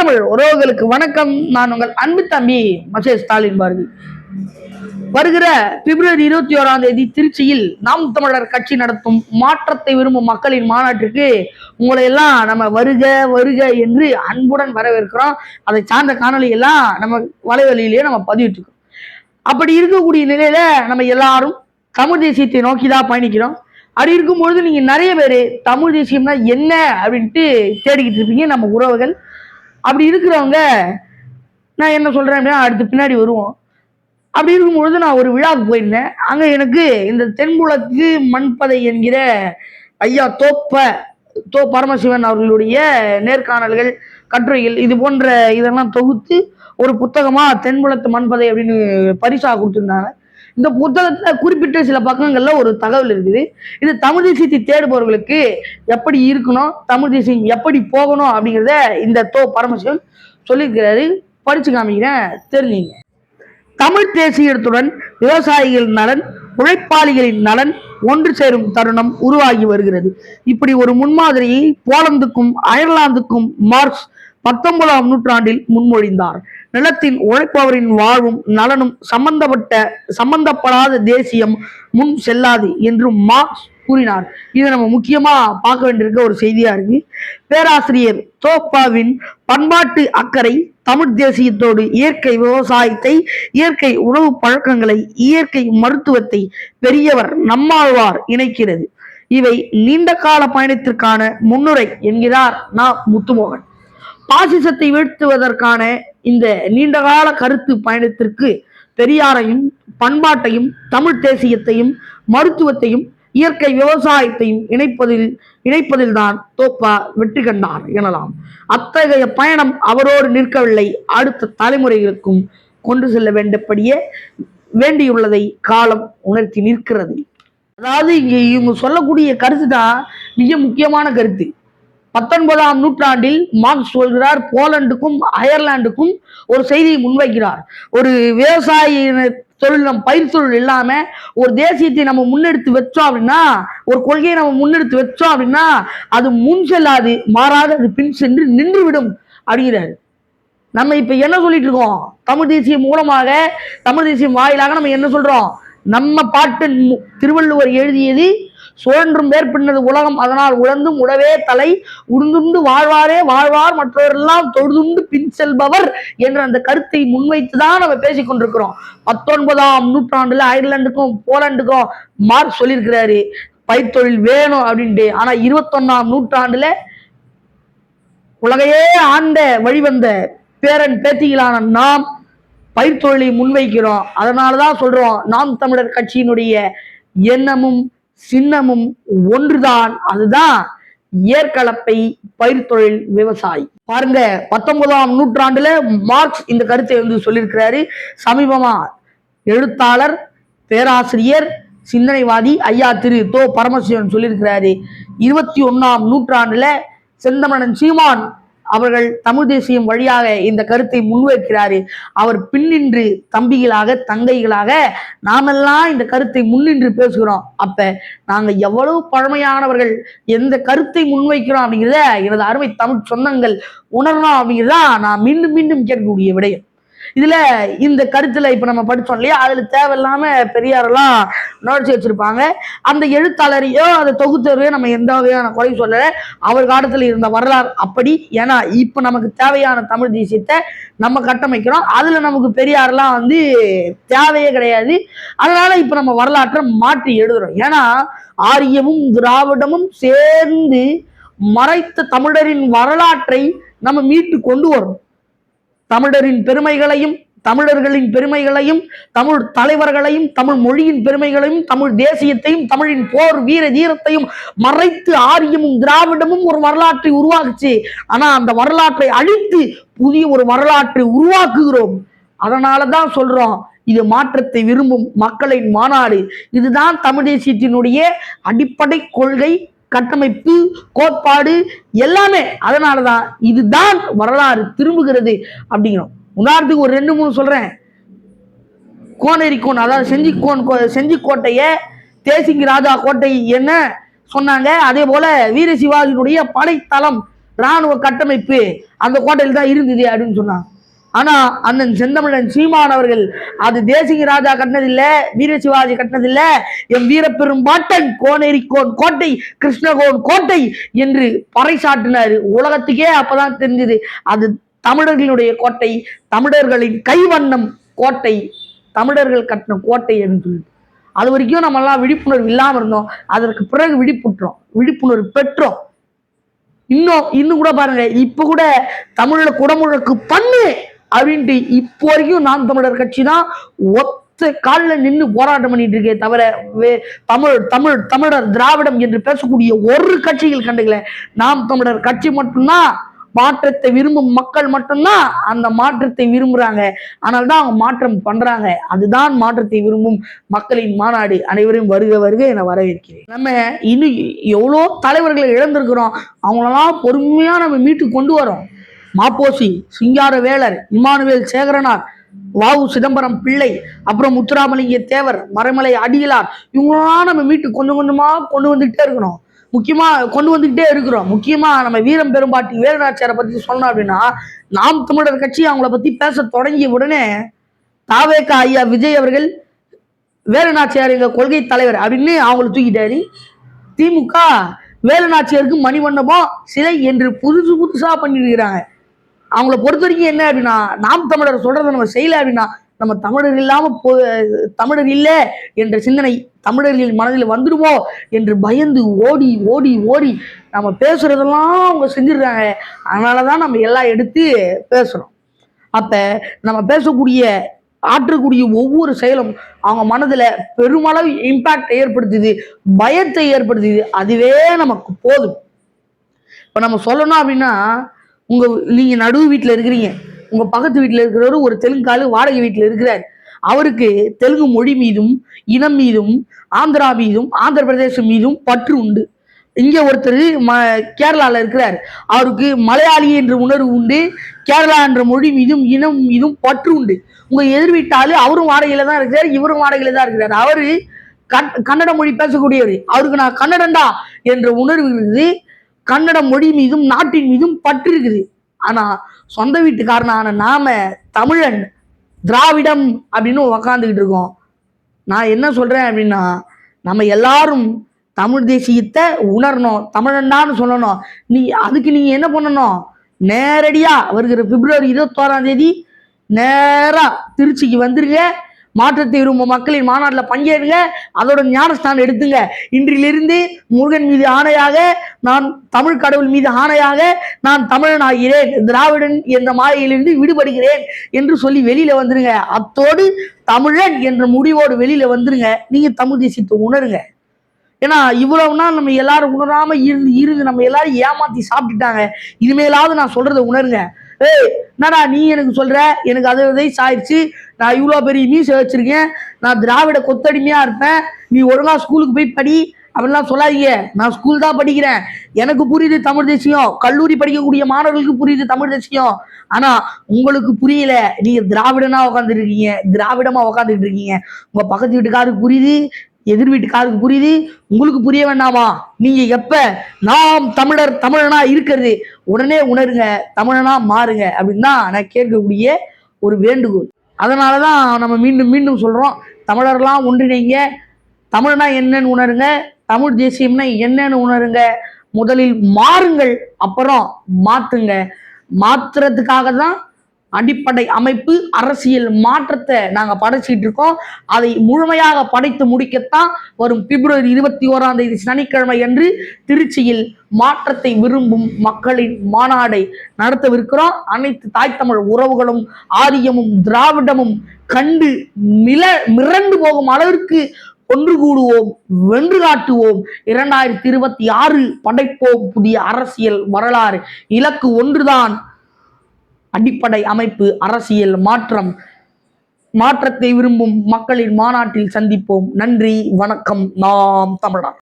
தமிழ் உறவுகளுக்கு வணக்கம். நான் உங்கள் அன்பு தம்பி மசே ஸ்டாலின் பாரதி. வருகிற பிப்ரவரி இருபத்தி ஓராம் தேதி திருச்சியில் நாம் தமிழர் கட்சி நடத்தும் மாற்றத்தை விரும்பும் மக்களின் மாநாட்டிற்கு உங்களை எல்லாம் நம்ம வருக வருக என்று அன்புடன் வரவேற்கிறோம். அதை சார்ந்த காணொலி எல்லாம் நம்ம வலைவழியிலேயே நம்ம பதிவிட்டுருக்கோம். அப்படி இருக்கக்கூடிய நிலையில நம்ம எல்லாரும் தமிழ் தேசியத்தை நோக்கி தான் பயணிக்கிறோம். அப்படி இருக்கும்பொழுது நீங்க நிறைய பேர் தமிழ் தேசியம்னா என்ன அப்படின்ட்டு தேடிக்கிட்டு இருப்பீங்க. நம்ம உறவுகள் அப்படி இருக்கிறவங்க நான் என்ன சொல்கிறேன் அப்படின்னா அடுத்து பின்னாடி வருவோம். அப்படி இருக்கும்பொழுது நான் ஒரு விழாவுக்கு போயிருந்தேன். அங்கே எனக்கு இந்த தென்புலத்து மண்பதை என்கிற ஐயா தோப்ப தோ பரமசிவன் அவர்களுடைய நேர்காணல்கள் கட்டுரைகள் இது போன்ற இதெல்லாம் தொகுத்து ஒரு புத்தகமாக தென்புலத்து மண்பதை அப்படின்னு பரிசாக கொடுத்துருந்தாங்க. இந்த புத்தகத்துல குறிப்பிட்ட சில பக்கங்கள்ல ஒரு தகவல் இருக்குது. இது தமிழ் தேசியத்தை தேடுபவர்களுக்கு எப்படி இருக்கணும் தமிழ் தேசியம் எப்படி போகணும் அப்படிங்கிறத இந்த தோ பரமசிவன் சொல்லியிருக்கிறாரு. படிச்சு காமிக்கிறேன் தெரிஞ்சுங்க. தமிழ் தேசியத்துடன் விவசாயிகளின் நலன் உழைப்பாளிகளின் நலன் ஒன்று சேரும் தருணம் உருவாகி வருகிறது. இப்படி ஒரு முன்மாதிரியை போலந்துக்கும் அயர்லாந்துக்கும் மார்க்ஸ் பத்தொன்பதாம் நூற்றாண்டில் முன்மொழிந்தார். நிலத்தில் உழைப்பவரின் வாழ்வும் நலனும் சம்பந்தப்பட்ட சம்பந்தப்படாத தேசியம் முன் செல்லாது என்று மார்க்ஸ் கூறினார். இது நம்ம முக்கியமா பார்க்க வேண்டியிருக்க ஒரு செய்தியா இருக்கு. பேராசிரியர் தோப்பாவின் பண்பாட்டு அக்கறை தமிழ் தேசியத்தோடு இயற்கை விவசாயத்தை இயற்கை உணவு பழக்கங்களை இயற்கை மருத்துவத்தை பெரியவர் நம்மாழ்வார் இணைக்கிறது. இவை நீண்ட கால பயணத்திற்கான முன்னுரை என்கிறார் நா. முத்துமோகன். பாசிசத்தை வீழ்த்துவதற்கான இந்த நீண்டகால கருத்து பயணத்திற்கு பெரியாரையும் பண்பாட்டையும் தமிழ் தேசியத்தையும் மருத்துவத்தையும் இயற்கை விவசாயத்தையும் இணைப்பதில் இணைப்பதில்தான் தோப்பா வெற்றி கண்டார் எனலாம். அத்தகைய பயணம் அவரோடு நிற்கவில்லை. அடுத்த தலைமுறைகளுக்கும் கொண்டு செல்ல வேண்டபடியே வேண்டியுள்ளதை காலம் உணர்த்தி நிற்கிறது. அதாவது இங்க இவங்க சொல்லக்கூடிய கருத்து தான் மிக முக்கியமான கருத்து. பத்தொன்பதாம் நூற்றாண்டில் மார்க்ஸ் சொல்கிறார் போலண்டுக்கும் அயர்லாண்டுக்கும் ஒரு செய்தியை முன்வைக்கிறார். ஒரு விவசாய தொழில் நம்ம பயிர் தொழில் இல்லாம ஒரு தேசியத்தை நம்ம முன்னெடுத்து வச்சோம் அப்படின்னா ஒரு கொள்கையை நம்ம முன்னெடுத்து வச்சோம் அப்படின்னா அது முன் செல்லாது மாறாக அது பின் சென்று நின்றுவிடும் அப்படிங்கிறாரு. நம்ம இப்ப என்ன சொல்லிட்டு இருக்கோம்? தமிழ் தேசியம் மூலமாக தமிழ் தேசியம் வாயிலாக நம்ம என்ன சொல்றோம்? நம்ம பாட்டு திருவள்ளுவர் எழுதியது சுழன்றும் மேற்பின்னது உலகம். அதனால் உழந்தும் உடவே தலை உடுந்துண்டு வாழ்வாரே வாழ்வார். மற்றவரெல்லாம் தொழுதுண்டு பின் செல்பவர் என்ற அந்த கருத்தை முன்வைத்துதான் நம்ம பேசிக்கொண்டிருக்கிறோம் பத்தொன்பதாம் நூற்றாண்டுல அயர்லாண்டுக்கும் போலாண்டுக்கும் மார்க் சொல்லியிருக்கிறாரு பயிர்த்தொழில் வேணும் அப்படின்ட்டு. ஆனா இருபத்தொன்னாம் நூற்றாண்டுல உலகையே ஆண்ட வழிவந்த பேரன் பேத்திகளான நாம் பயிர் தொழிலை முன்வைக்கிறோம். அதனாலதான் சொல்றோம் நாம் தமிழர் கட்சியினுடைய எண்ணமும் சின்னமும் ஒன்றுதான். அதுதான் ஏற்கலப்பை பயிர் தொழில் விவசாயி. பாருங்க பத்தொன்பதாம் நூற்றாண்டுல மார்க்ஸ் இந்த கருத்தை வந்து சொல்லியிருக்கிறாரு. சமீபமா எழுத்தாளர் பேராசிரியர் சிந்தனைவாதி ஐயா திரு தோ. பரமசிவன் சொல்லியிருக்கிறாரு. இருபத்தி ஒன்னாம் நூற்றாண்டுல செந்தமணன் சீமான் அவர்கள் தமிழ் தேசியம் வழியாக இந்த கருத்தை முன்வைக்கிறாரு. அவர் பின்னின்று தம்பிகளாக தங்கைகளாக நாமெல்லாம் இந்த கருத்தை முன்னின்று பேசுகிறோம். அப்ப நாங்க எவ்வளவு பழமையானவர்கள் எந்த கருத்தை முன்வைக்கிறோம் அப்படிங்கிறத எனது அருமை தமிழ் சொந்தங்கள் உணரணும் அப்படிங்கிறதா நான் மீண்டும் மீண்டும் கேட்கக்கூடிய விடயம். இதுல இந்த கருத்துல இப்ப நம்ம படிச்சோம் இல்லையா? அதுல தேவையில்லாம பெரியாரெல்லாம் நுழைச்சி வச்சிருப்பாங்க அந்த எழுத்தாளரையோ அதை தொகுத்தவரையோ நம்ம எந்த வகையான குறை சொல்லல. அவர் காலத்துல இருந்த வரலாறு அப்படி. ஏன்னா இப்ப நமக்கு தேவையான தமிழ் தேசியத்தை நம்ம கட்டமைக்கிறோம். அதுல நமக்கு பெரியாரெல்லாம் வந்து தேவையே கிடையாது. அதனால இப்ப நம்ம வரலாற்றை மாற்றி எழுதுறோம். ஏன்னா ஆரியமும் திராவிடமும் சேர்ந்து மறைத்த தமிழரின் வரலாற்றை நம்ம மீட்டு கொண்டு வரணும் தமிழரின் பெருமைகளையும் தமிழர்களின் பெருமைகளையும் தமிழ் தலைவர்களையும் தமிழ் மொழியின் பெருமைகளையும் தமிழ் தேசியத்தையும் தமிழின் போர் வீர தீரத்தையும் மறைத்து ஆரியமும் திராவிடமும் ஒரு வரலாற்றை உருவாக்குச்சு. ஆனா அந்த வரலாற்றை அழித்து புதிய ஒரு வரலாற்றை உருவாக்குகிறோம். அதனால தான் சொல்றோம் இது மாற்றத்தை விரும்பும் மக்களின் மாநாடு. இதுதான் தமிழ் தேசியத்தினுடைய அடிப்படை கொள்கை கட்டமைப்பு கோட்பாடு எல்லாமே அதனாலதான் இதுதான் வரலாறு திரும்புகிறது அப்படிங்கிறோம். உதாரணத்துக்கு ஒரு ரெண்டு மூணு சொல்கிறேன் கோனேரி கோன் அதாவது செஞ்சிக்கோன் கோ- செஞ்சிக்கோட்டைய தேசிங்கி ராஜா கோட்டை என்ன சொன்னாங்க? அதே போல வீர சிவாஜியினுடைய படைத்தளம் ராணுவ கட்டமைப்பு அந்த கோட்டையில் தான் இருந்தது அப்படின்னு சொன்னாங்க. ஆனா அந்த செந்தமிழன் சீமான் அவர்கள் அது தேசிங்க ராஜா கட்டினதில்லை வீர சிவாஜி கட்டினதில்லை. எம் வீரப்பெரும் பாட்டன் கோனேரிக்கோன் கோட்டை கிருஷ்ணகோன் கோட்டை என்று பறைசாட்டினார் உலகத்துக்கே அப்பதான் தெரிஞ்சது அது தமிழர்களுடைய கோட்டை தமிழர்களின் கைவண்ணம் கோட்டை தமிழர்கள் கட்டின கோட்டை என்று அது வரைக்கும் நம்ம எல்லாம் விழிப்புணர்வு இல்லாமல் இருந்தோம். அதற்கு பிறகு விழிப்புற்றோம் விழிப்புணர்வு பெற்றோம். இன்னும் இன்னும் கூட பாருங்க இப்ப கூட தமிழ்ல குடமுழக்கு பண்ணு அப்படின்ட்டு இப்போ வரைக்கும் நாம் தமிழர் கட்சி தான். ஒத்த காலில் நின்று போராட்டம் பண்ணிட்டு இருக்கே தவிர வே- தமிழ் தமிழ் தமிழர் திராவிடம் என்று பேசக்கூடிய ஒரு கட்சிகள் கண்டுகள நாம் தமிழர் கட்சி மட்டும்தான் மாற்றத்தை விரும்பும் மக்கள் மட்டும்தான் அந்த மாற்றத்தை விரும்புறாங்க. ஆனால் தான் அவங்க மாற்றம் பண்றாங்க. அதுதான் மாற்றத்தை விரும்பும் மக்களின் மாநாடு. அனைவரும் வருக வருக என வரவேற்கிறேன். நம்ம இன்னும் எவ்வளோ தலைவர்களை இழந்திருக்கிறோம். அவங்களெல்லாம் பொறுமையா நம்ம மீட்டு கொண்டு வரோம். மாப்போசி சிங்கார வேலர் இமானுவேல் சேகரனார் வாவு சிதம்பரம் பிள்ளை அப்புறம் முத்துராமலிங்க தேவர் மறைமலை அடியிலார் இவங்களாம் நம்ம மீட்டு கொஞ்சம் கொஞ்சமா கொண்டு வந்துகிட்டே இருக்கணும். முக்கியமா கொண்டு வந்துகிட்டே இருக்கிறோம். முக்கியமா நம்ம வீரம் பெரும்பாட்டி வேலுநாச்சியாரை பத்தி சொன்னோம் அப்படின்னா நாம் தமிழர் கட்சி அவங்கள பத்தி பேச தொடங்கிய உடனே தாவேக்கா ஐயா விஜய் அவர்கள் வேலுநாச்சியார் எங்க கொள்கை தலைவர் அப்படின்னு அவங்கள தூக்கிட்டாரு. திமுக வேலுநாச்சியாருக்கு மணிமண்டபம் சிலை என்று புதுசு புதுசா பண்ணிருக்கிறாங்க அவங்கள பொறுத்த வரைக்கும் என்ன அப்படின்னா நாம் தமிழர் சொல்றதை நம்ம செய்யல அப்படின்னா நம்ம தமிழர் இல்லாம போ தமிழர் இல்லை என்ற சிந்தனை தமிழர்களின் மனதில் வந்துடுமோ என்று பயந்து ஓடி ஓடி ஓடி நம்ம பேசுறதெல்லாம் அவங்க செஞ்சிடுறாங்க. அதனாலதான் நம்ம எல்லாம் எடுத்து பேசுறோம். அப்ப நம்ம பேசக்கூடிய ஆற்றக்கூடிய ஒவ்வொரு செயலும் அவங்க மனதுல பெருமளவு இம்பாக்ட் ஏற்படுத்துது பயத்தை ஏற்படுத்துது அதுவே நமக்கு போதும். இப்போ நம்ம சொல்லணும் அப்படின்னா உங்க நீங்க நடுவு வீட்டில் இருக்கிறீங்க. உங்க பக்கத்து வீட்டில் இருக்கிறவர் ஒரு தெலுங்காலு வாடகை வீட்டில் இருக்கிறார். அவருக்கு தெலுங்கு மொழி மீதும் இனம் மீதும் ஆந்திரா மீதும் ஆந்திர பிரதேசம் மீதும் பற்று உண்டு. இங்க ஒருத்தர் ம கேரளால இருக்கிறார். அவருக்கு மலையாளி என்ற உணர்வு உண்டு கேரளா என்ற மொழி மீதும் இனம் மீதும் பற்று உண்டு. உங்க எதிர்வீட்டாலு அவரும் வாடகையில தான் இருக்கிறார் இவரும் வாடகையில தான் இருக்கிறார். அவரு கன்- கன்னட மொழி பேசக்கூடியவர். அவருக்கு நான் கன்னடண்டா என்ற உணர்வு இருக்குது கன்னட மொழி மீதும் நாட்டின் மீதும் பற்று இருக்குது ஆனா சொந்த வீட்டுக்காரனான நாம தமிழன் திராவிடம் அப்படின்னு உக்காந்துக்கிட்டு இருக்கோம். நான் என்ன சொல்றேன் அப்படின்னா நம்ம எல்லாரும் தமிழ் தேசியத்தை உணரணும் தமிழன்டான்னு சொல்லணும். நீ அதுக்கு நீங்க என்ன பண்ணணும்? நேரடியா வருகிற பிப்ரவரி இருபத்தோராம் தேதி நேரா திருச்சிக்கு வந்துருங்க. மாற்றத்தை விரும்பும் மக்களின் மாநாட்டில் பங்கேற்க அதோட ஞானஸ்தானம் எடுத்துங்க. இன்றிலிருந்து முருகன் மீது ஆணையாக நான் தமிழ் கடவுள் மீது ஆணையாக நான் தமிழன் ஆகிறேன். திராவிடன் என்ற மாயையிலிருந்து விடுபடுகிறேன் என்று சொல்லி வெளியில வந்துருங்க. அத்தோடு தமிழன் என்ற முடிவோடு வெளியில வந்துருங்க. நீங்க தமிழ் தேசியத்தை உணருங்க. ஏன்னா இவ்வளவு நாள் நம்ம எல்லாரும் உணராம இருந்து இருந்து நம்ம எல்லாரும் ஏமாத்தி சாப்பிட்டுட்டாங்க. இனிமேலாவது நான் சொல்றதை உணருங்க. ஏய் என்னடா நீ எனக்கு சொல்ற? எனக்கு அது வயசு சாயிடுச்சு நான் இவ்வளோ பெரிய மீசை வச்சிருக்கேன். நான் திராவிட கொத்தடிமையாக இருப்பேன். நீ ஒழுங்கா ஸ்கூலுக்கு போய் படி அப்படிலாம் சொல்லாதீங்க. நான் ஸ்கூல் தான் படிக்கிறேன். எனக்கு புரியுது தமிழ் தேசியம். கல்லூரி படிக்கக்கூடிய மாணவர்களுக்கு புரியுது தமிழ் தேசியம். ஆனா உங்களுக்கு புரியல. நீங்க திராவிடனா உட்காந்துருக்கீங்க திராவிடமா உட்காந்துட்டு இருக்கீங்க. உங்க பக்கத்து வீட்டுக்காருக்கு புரியுது. எதிர் வீட்டுக்காருக்கு புரியுது? உங்களுக்கு புரிய வேண்டாமா? நீங்க எப்ப? நாம் தமிழர் தமிழனா இருக்கிறது. உடனே உணருங்க. தமிழனா மாறுங்க. அப்படின்னு தான் நான் கேட்கக்கூடிய ஒரு வேண்டுகோள். அதனால தான் நம்ம மீண்டும் மீண்டும் சொல்றோம். தமிழர்லாம் ஒன்றிணைங்க. தமிழ்னா என்னன்னு உணருங்க. தமிழ் தேசியம்னா என்னன்னு உணருங்க. முதலில் மாறுங்கள். அப்புறம் மாத்துங்க. மாத்துறதுக்காக தான் அடிப்படை அமைப்பு அரசியல் மாற்றத்தை நாங்க படைச்சிட்டு இருக்கோம். அதை முழுமையாக படைத்து முடிக்கத்தான் வரும் பிப்ரவரி இருபத்தி ஓராம் தேதி சனிக்கிழமை அன்று திருச்சியில் மாற்றத்தை விரும்பும் மக்களின் மாநாடை நடத்தவிருக்கிறோம். அனைத்து தாய் தமிழ் உறவுகளும் ஆரியமும் திராவிடமும் கண்டு மில மிரண்டு போகும் அளவிற்கு ஒன்று கூடுவோம் வென்று காட்டுவோம். இரண்டாயிரத்தி இருபத்தி ஆறு படைப்போம் புதிய அரசியல் வரலாறு. இலக்கு ஒன்றுதான். அடிப்படை அமைப்பு அரசியல் மாற்றம். மாற்றத்தை விரும்பும் மக்களின் மாநாட்டில் சந்திப்போம். நன்றி வணக்கம். நாம் தமிழர்.